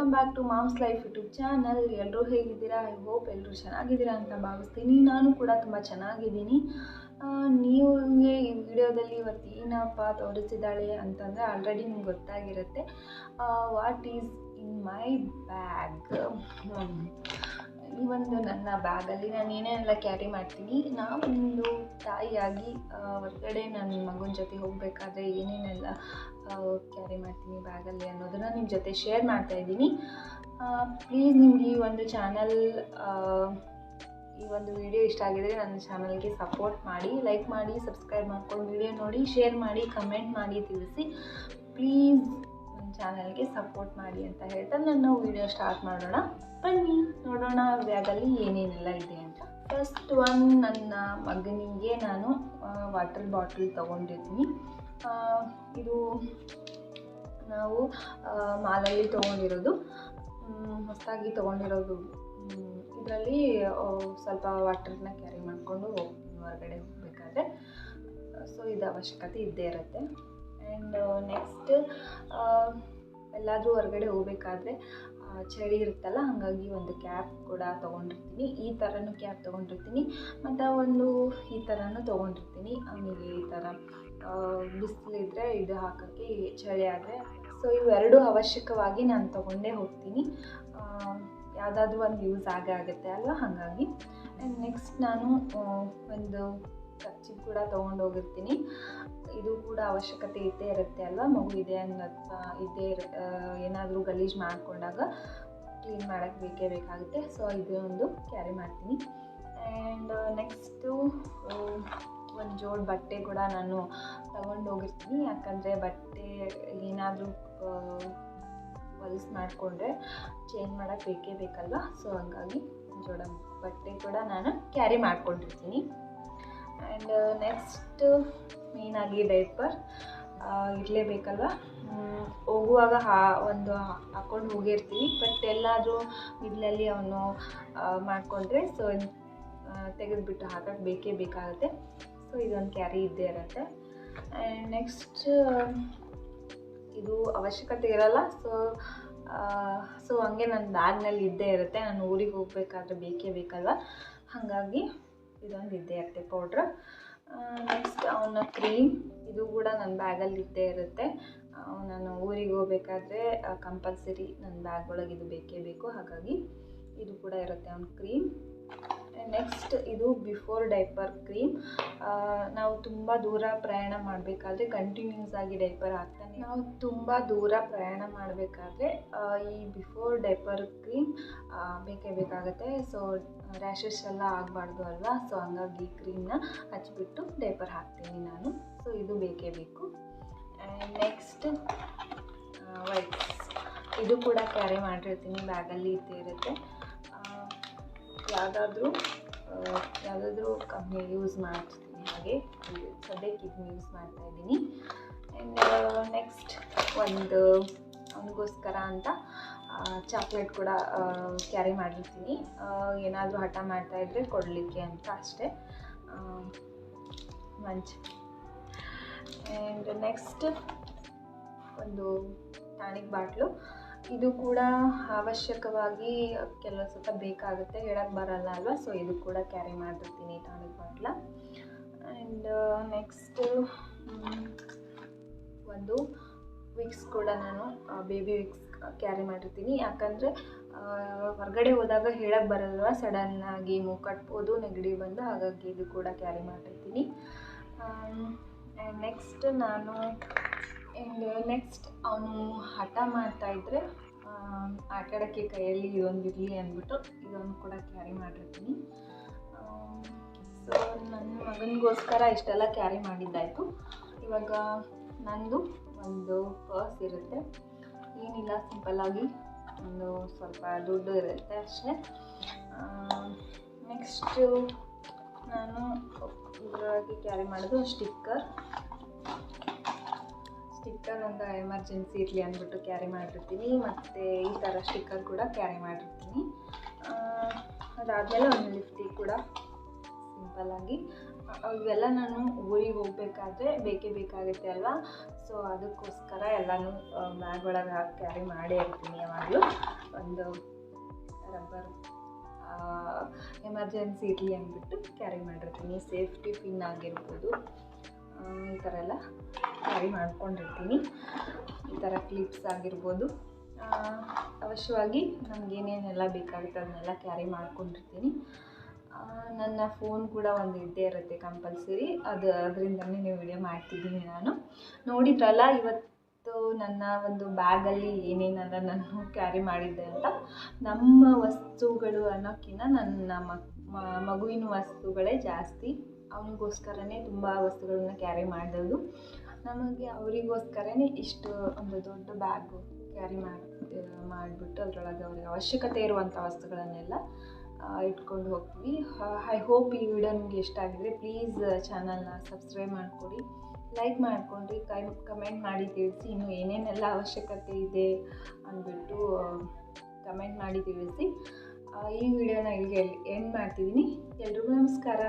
Welcome back to moms life YouTube channel ಎಲ್ಲರೂ ಹೇಗಿದ್ದೀರಾ? I hope ಎಲ್ಲರೂ ಚೆನ್ನಾಗಿದ್ದೀರಾ ಅಂತ ಭಾವಿಸ್ತೀನಿ. ನಾನು ಕೂಡ ತುಂಬ ಚೆನ್ನಾಗಿದ್ದೀನಿ. ನೀವು ಈ ವಿಡಿಯೋದಲ್ಲಿ ಇವತ್ತು ಏನಪ್ಪ ತೋರಿಸಿದ್ದಾಳೆ ಅಂತಂದರೆ ಆಲ್ರೆಡಿ ನಿಮ್ಗೆ ಗೊತ್ತಾಗಿರುತ್ತೆ. What is in my bag ನನ್ನ ಬ್ಯಾಗಲ್ಲಿ ನಾನು ಏನೇನೆಲ್ಲ ಕ್ಯಾರಿ ಮಾಡ್ತೀನಿ. ನಾವೊಂದು ತಾಯಿಯಾಗಿ ಆ, ಹೊರಗಡೆ ನನ್ನ ಮಗನ ಜೊತೆ ಹೋಗಬೇಕಾದ್ರೆ ಏನೇನೆಲ್ಲ ಕ್ಯಾರಿ ಮಾಡ್ತೀನಿ ಬ್ಯಾಗಲ್ಲಿ ಅನ್ನೋದನ್ನು ನಿಮ್ಮ ಜೊತೆ ಶೇರ್ ಮಾಡ್ತಾ ಇದ್ದೀನಿ. ಪ್ಲೀಸ್ ನಿಮ್ಗೆ ಈ ಒಂದು ಚಾನಲ್ ಈ ಒಂದು ವಿಡಿಯೋ ಇಷ್ಟ ಆಗಿದರೆ ನನ್ನ ಚಾನಲ್ಗೆ ಸಪೋರ್ಟ್ ಮಾಡಿ ಲೈಕ್ ಮಾಡಿ ಸಬ್ಸ್ಕ್ರೈಬ್ ಮಾಡ್ಕೊಂಡು ವಿಡಿಯೋ ನೋಡಿ ಶೇರ್ ಮಾಡಿ ಕಮೆಂಟ್ ಮಾಡಿ ತಿಳಿಸಿ. ಪ್ಲೀಸ್ ನನ್ನ ಚಾನಲ್ಗೆ ಸಪೋರ್ಟ್ ಮಾಡಿ ಅಂತ ಹೇಳ್ತಾ ನಾನು ವಿಡಿಯೋ ಸ್ಟಾರ್ಟ್ ಮಾಡೋಣ. ಬನ್ನಿ, ನೋಡೋಣ ಬ್ಯಾಗಲ್ಲಿ ಏನೇನೆಲ್ಲ ಇದೆ ಅಂತ. ಫಸ್ಟ್ ಒನ್ ನನ್ನ ಮಗನಿಗೆ ನಾನು ವಾಟರ್ ಬಾಟಲ್ ತೊಗೊಂಡಿದ್ದೀನಿ ಇದು ನಾವು ಮಾಲಲ್ಲಿ ತೊಗೊಂಡಿರೋದು. ಹೊಸದಾಗಿ ತೊಗೊಂಡಿರೋದು. ಇದರಲ್ಲಿ ಸ್ವಲ್ಪ ವಾಟರ್ನ ಕ್ಯಾರಿ ಮಾಡಿಕೊಂಡು ಹೋಗ್ತೀನಿ, ಹೊರಗಡೆ ಹೋಗಬೇಕಾದ್ರೆ. ಸೊ ಇದು ಅವಶ್ಯಕತೆ ಇದ್ದೇ ಇರುತ್ತೆ. ಆ್ಯಂಡ್ ನೆಕ್ಸ್ಟ್ ಎಲ್ಲಾದರೂ ಹೊರಗಡೆ ಹೋಗಬೇಕಾದ್ರೆ ಚಳಿ ಇರುತ್ತಲ್ಲ, ಹಾಗಾಗಿ ಒಂದು ಕ್ಯಾಪ್ ಕೂಡ ತೊಗೊಂಡಿರ್ತೀನಿ. ಈ ಥರನೂ ಕ್ಯಾಪ್ ತೊಗೊಂಡಿರ್ತೀನಿ. ಮತ್ತು ಒಂದು ಈ ಥರನೂ ತೊಗೊಂಡಿರ್ತೀನಿ. ಆಮೇಲೆ ಈ ಥರ ಬಿಸಿಲಿದ್ರೆ ಇದು ಹಾಕೋಕ್ಕೆ ಚಳಿ ಆದರೆ. ಸೊ ಇವೆರಡು ಅವಶ್ಯಕವಾಗಿ ನಾನು ತೊಗೊಂಡೇ ಹೋಗ್ತೀನಿ. ಯಾವುದಾದ್ರೂ ಒಂದು ಯೂಸ್ ಆಗೇ ಆಗುತ್ತೆ ಅಲ್ವಾ? ಹಾಗಾಗಿ ಆ್ಯಂಡ್ ನೆಕ್ಸ್ಟ್ ನಾನು ಒಂದು ಕಚ್ಚಿ ಕೂಡ ತೊಗೊಂಡೋಗಿರ್ತೀನಿ ಇದು ಕೂಡ ಅವಶ್ಯಕತೆ ಇದ್ದೇ ಇರುತ್ತೆ ಅಲ್ವಾ? ಮಗು ಇದೆ ಅನ್ನೋ ಇದ್ದೇ ಏನಾದರೂ ಗಲೀಜು ಮಾಡಿಕೊಂಡಾಗ ಕ್ಲೀನ್ ಮಾಡೋಕ್ಕೆ ಬೇಕೇ ಬೇಕಾಗುತ್ತೆ. ಸೊ ಇದು ಒಂದು ಕ್ಯಾರಿ ಮಾಡ್ತೀನಿ. ಆ್ಯಂಡ್ ನೆಕ್ಸ್ಟು ಒಂದು ಜೋಡ್ ಬಟ್ಟೆ ಕೂಡ ನಾನು ತಗೊಂಡು ಹೋಗಿರ್ತೀನಿ. ಯಾಕಂದರೆ ಬಟ್ಟೆ ಏನಾದರೂ ಹೊಲ್ಸ್ ಮಾಡಿಕೊಂಡ್ರೆ ಚೇಂಜ್ ಮಾಡೋಕ್ಕೆ ಬೇಕೇ ಬೇಕಲ್ವಾ? ಸೊ ಹಂಗಾಗಿ ಜೋಡ ಬಟ್ಟೆ ಕೂಡ ನಾನು ಕ್ಯಾರಿ ಮಾಡ್ಕೊಂಡಿರ್ತೀನಿ. ಆ್ಯಂಡ್ ನೆಕ್ಸ್ಟ್ ಮೇಯ್ನಾಗಿ ಡೈಪರ್ ಇರಲೇಬೇಕಲ್ವ ಹೋಗುವಾಗ ಹಾ, ಒಂದು ಹಾಕ್ಕೊಂಡು ಹೋಗಿರ್ತೀವಿ. ಬಟ್ ಎಲ್ಲಾದರೂ ಮಿಡ್ಲಲ್ಲಿ ಅವನು ಮಾಡಿಕೊಂಡ್ರೆ ಸೊ ತೆಗೆದುಬಿಟ್ಟು ಹಾಕಕ್ಕೆ ಬೇಕೇ ಬೇಕಾಗುತ್ತೆ. ಸೊ ಇದೊಂದು ಕ್ಯಾರಿ ಇದ್ದೇ ಇರುತ್ತೆ. ಆ್ಯಂಡ್ ನೆಕ್ಸ್ಟ್ ಇದು ಅವಶ್ಯಕತೆ ಇರಲ್ಲ. ಸೊ ಸೊ ಹಂಗೆ ನನ್ನ ಬ್ಯಾಗ್ನಲ್ಲಿ ಇದ್ದೇ ಇರುತ್ತೆ. ನಾನು ಊರಿಗೆ ಹೋಗ್ಬೇಕಾದ್ರೆ ಬೇಕೇ ಬೇಕಲ್ವ? ಹಾಗಾಗಿ ಇದೊಂದು ಇದ್ದೇ ಇರುತ್ತೆ ಪೌಡ್ರ್ ನೆಕ್ಸ್ಟ್ ಅವನ ಕ್ರೀಮ್ ಇದು ಕೂಡ ನನ್ನ ಬ್ಯಾಗಲ್ಲಿ ಇದ್ದೇ ಇರುತ್ತೆ. ನಾನು ಊರಿಗೆ ಹೋಗ್ಬೇಕಾದ್ರೆ ಕಂಪಲ್ಸರಿ ನನ್ನ ಬ್ಯಾಗ್ ಒಳಗೆ ಇದು ಬೇಕೇ ಬೇಕು. ಹಾಗಾಗಿ ಇದು ಕೂಡ ಇರುತ್ತೆ ಅವ್ನ ಕ್ರೀಮ್ ನೆಕ್ಸ್ಟ್ ಇದು ಬಿಫೋರ್ ಡೈಪರ್ ಕ್ರೀಮ್ ನಾವು ತುಂಬ ದೂರ ಪ್ರಯಾಣ ಮಾಡಬೇಕಾದ್ರೆ ಕಂಟಿನ್ಯೂಸ್ ಆಗಿ ಡೈಪರ್ ಹಾಕ್ತಾನೆ. ನಾವು ತುಂಬ ದೂರ ಪ್ರಯಾಣ ಮಾಡಬೇಕಾದ್ರೆ ಈ ಬಿಫೋರ್ ಡೈಪರ್ ಕ್ರೀಮ್ ಬೇಕೇ ಬೇಕಾಗುತ್ತೆ. ಸೊ ರ್ಯಾಷಸ್ ಎಲ್ಲ ಆಗಬಾರ್ದು ಅಲ್ವಾ? ಸೊ ಹಂಗಾಗಿ ಕ್ರೀಮ್ನ ಹಚ್ಚಿಬಿಟ್ಟು ಡೈಪರ್ ಹಾಕ್ತೀನಿ ನಾನು. ಸೊ ಇದು ಬೇಕೇ ಬೇಕು. ಆ್ಯಂಡ್ ನೆಕ್ಸ್ಟ್ ವೈಟ್ಸ್ ಇದು ಕೂಡ ಕ್ಯಾರಿ ಮಾಡಿರ್ತೀನಿ ಬ್ಯಾಗಲ್ಲಿ ಇದ್ದೇ ಇರುತ್ತೆ. ಯಾವುದಾದ್ರೂ ಯಾವುದಾದ್ರೂ ಕಂಪ್ನಿ ಯೂಸ್ ಮಾಡ್ತೀನಿ ಹಾಗೆ. ಸದ್ಯಕ್ಕೆ ಇದನ್ನ ಯೂಸ್ ಮಾಡ್ತಾ ಇದ್ದೀನಿ. ಆ್ಯಂಡ್ ನೆಕ್ಸ್ಟ್ ಒಂದು, ಅವನಿಗೋಸ್ಕರ ಅಂತ ಚಾಕ್ಲೇಟ್ ಕೂಡ ಕ್ಯಾರಿ ಮಾಡಿರ್ತೀನಿ. ಏನಾದರೂ ಹಠ ಮಾಡ್ತಾಯಿದ್ರೆ ಕೊಡಲಿಕ್ಕೆ ಅಂತ ಅಷ್ಟೇ. ಮಂಚ್. ಆ್ಯಂಡ್ ನೆಕ್ಸ್ಟ್ ಒಂದು, ಟಾನಿಕ್ ಬಾಟ್ಲು. ಇದು ಕೂಡ ಅವಶ್ಯಕವಾಗಿ ಕೆಲವು ಸ್ವಲ್ಪ ಬೇಕಾಗುತ್ತೆ ಹೇಳಕ್ಕೆ ಬರಲ್ಲ ಅಲ್ವಾ? ಸೊ ಇದು ಕೂಡ ಕ್ಯಾರಿ ಮಾಡಿರ್ತೀನಿ ಟಾನಿಕ್ ಬಾಟ್ಲ. ಆ್ಯಂಡ್ ನೆಕ್ಸ್ಟ್ ಒಂದು ವಿಕ್ಸ್ ಕೂಡ ನಾನು ಬೇಬಿ ವಿಕ್ಸ್ ಕ್ಯಾರಿ ಮಾಡಿರ್ತೀನಿ. ಯಾಕಂದರೆ ಹೊರಗಡೆ ಹೋದಾಗ ಹೇಳಕ್ಕೆ ಬರಲ್ವ? ಸಡನ್ನಾಗಿ ಮೂಗು ಕಟ್ಬೋದು, ನೆಗಡಿ ಬಂದು, ಹಾಗಾಗಿ ಇದು ಕೂಡ ಕ್ಯಾರಿ ಮಾಡಿರ್ತೀನಿ ನೆಕ್ಸ್ಟ್ ನಾನು ಆ್ಯಂಡ್ ನೆಕ್ಸ್ಟ್ ಅವನು ಹಠ ಮಾಡ್ತಾಯಿದ್ರೆ ಆಟಾಡೋಕ್ಕೆ ಕೈಯಲ್ಲಿ ಇದೊಂದು ಇರಲಿ ಅಂದ್ಬಿಟ್ಟು ಇದೊಂದು ಕೂಡ ಕ್ಯಾರಿ ಮಾಡಿರ್ತೀನಿ. ಸೊ ನನ್ನ ಮಗನಿಗೋಸ್ಕರ ಇಷ್ಟೆಲ್ಲ ಕ್ಯಾರಿ ಮಾಡಿದ್ದಾಯಿತು. ಇವಾಗ ನಂದು ಒಂದು ಪರ್ಸ್ ಇರುತ್ತೆ. ಏನಿಲ್ಲ ಸಿಂಪಲ್ಲಾಗಿ ಒಂದು ಸ್ವಲ್ಪ ದುಡ್ಡು ಇರುತ್ತೆ ಅಷ್ಟೇ. ನೆಕ್ಸ್ಟು ನಾನು ಇದರೊಳಗೆ ಕ್ಯಾರಿ ಮಾಡೋದು ಸ್ಟಿಕ್ಕರ್ ಸ್ಟಿಕ್ಕರ್ ಒಂದು ಎಮರ್ಜೆನ್ಸಿ ಇರಲಿ ಅಂದ್ಬಿಟ್ಟು ಕ್ಯಾರಿ ಮಾಡಿರ್ತೀನಿ. ಮತ್ತು ಈ ಥರ ಸ್ಟಿಕ್ಕರ್ ಕೂಡ ಕ್ಯಾರಿ ಮಾಡಿರ್ತೀನಿ. ಅದಾದಮೇಲೆ ಒಂದು ಲಿಫ್ಟಿ ಕೂಡ ಸಿಂಪಲ್ಲಾಗಿ ಇವೆಲ್ಲ ನಾನು ಊರಿಗೆ ಹೋಗ್ಬೇಕಾದ್ರೆ ಬೇಕೇ ಬೇಕಾಗುತ್ತೆ ಅಲ್ವಾ? ಸೊ ಅದಕ್ಕೋಸ್ಕರ ಎಲ್ಲನೂ ಬ್ಯಾಗ್ ಒಳಗೆ ಹಾಕಿ ಕ್ಯಾರಿ ಮಾಡೇ ಇರ್ತೀನಿ ಯಾವಾಗಲೂ. ಒಂದು ರಬ್ಬರ್ ಎಮರ್ಜೆನ್ಸಿ ಇರಲಿ ಅಂದ್ಬಿಟ್ಟು ಕ್ಯಾರಿ ಮಾಡಿರ್ತೀನಿ. ಸೇಫ್ಟಿ ಪಿನ್ ಆಗಿರ್ಬೋದು. ಈ ಥರ ಎಲ್ಲ. ಕ್ಯಾರಿ ಮಾಡ್ಕೊಂಡಿರ್ತೀನಿ. ಈ ಥರ ಕ್ಲಿಪ್ಸ್ ಆಗಿರ್ಬೋದು. ಅವಶ್ಯವಾಗಿ ನಮ್ಗೆ ಏನೇನೆಲ್ಲ ಬೇಕಾಗುತ್ತೆ ಅದನ್ನೆಲ್ಲ ಕ್ಯಾರಿ ಮಾಡ್ಕೊಂಡಿರ್ತೀನಿ. ನನ್ನ ಫೋನ್ ಕೂಡ ಒಂದು ಇದ್ದೇ ಇರುತ್ತೆ ಕಂಪಲ್ಸರಿ ಅದು ಅದರಿಂದನೇ ನೀವು ವಿಡಿಯೋ ಮಾಡ್ತಿದ್ದೀನಿ ನಾನು. ನೋಡಿದ್ರಲ್ಲ, ಇವತ್ತು ನನ್ನ ಒಂದು ಬ್ಯಾಗಲ್ಲಿ ಏನೇನೆಲ್ಲ ನಾನು ಕ್ಯಾರಿ ಮಾಡಿದ್ದೆ ಅಂತ. ನಮ್ಮ ವಸ್ತುಗಳು ಅನ್ನೋಕ್ಕಿಂತ ನನ್ನ ಮಗುವಿನ ವಸ್ತುಗಳೇ ಜಾಸ್ತಿ. ಅವನಿಗೋಸ್ಕರನೇ ತುಂಬ ವಸ್ತುಗಳನ್ನ ಕ್ಯಾರಿ ಮಾಡಿದೆವು ನಮಗೆ ಅವರಿಗೋಸ್ಕರನೇ ಇಷ್ಟು ಒಂದು ದೊಡ್ಡ ಬ್ಯಾಗು ಕ್ಯಾರಿ ಮಾಡಿ ಮಾಡಿಬಿಟ್ಟು ಅದರೊಳಗೆ ಅವ್ರಿಗೆ ಅವಶ್ಯಕತೆ ಇರುವಂಥ ವಸ್ತುಗಳನ್ನೆಲ್ಲ ಇಟ್ಕೊಂಡು ಹೋಗ್ತೀವಿ. ಐ ಹೋಪ್ ಈ ವಿಡಿಯೋ ನಿಮಗೆ ಇಷ್ಟ ಆಗಿದ್ರೆ ಪ್ಲೀಸ್ ಚಾನಲ್ನ ಸಬ್ಸ್ಕ್ರೈಬ್ ಮಾಡಿಕೊಡಿ. ಲೈಕ್ ಮಾಡಿಕೊಂಡ್ರಿ ಕೈ ಕಮೆಂಟ್ ಮಾಡಿ ತಿಳಿಸಿ. ಇನ್ನು ಏನೇನೆಲ್ಲ ಅವಶ್ಯಕತೆ ಇದೆ ಅಂದ್ಬಿಟ್ಟು ಕಮೆಂಟ್ ಮಾಡಿ ತಿಳಿಸಿ. ಈ ವಿಡಿಯೋನ ಇಲ್ಲಿಗೆ ಎಂಡ್ ಮಾಡ್ತಿದ್ದೀನಿ. ಎಲ್ರಿಗೂ ನಮಸ್ಕಾರ.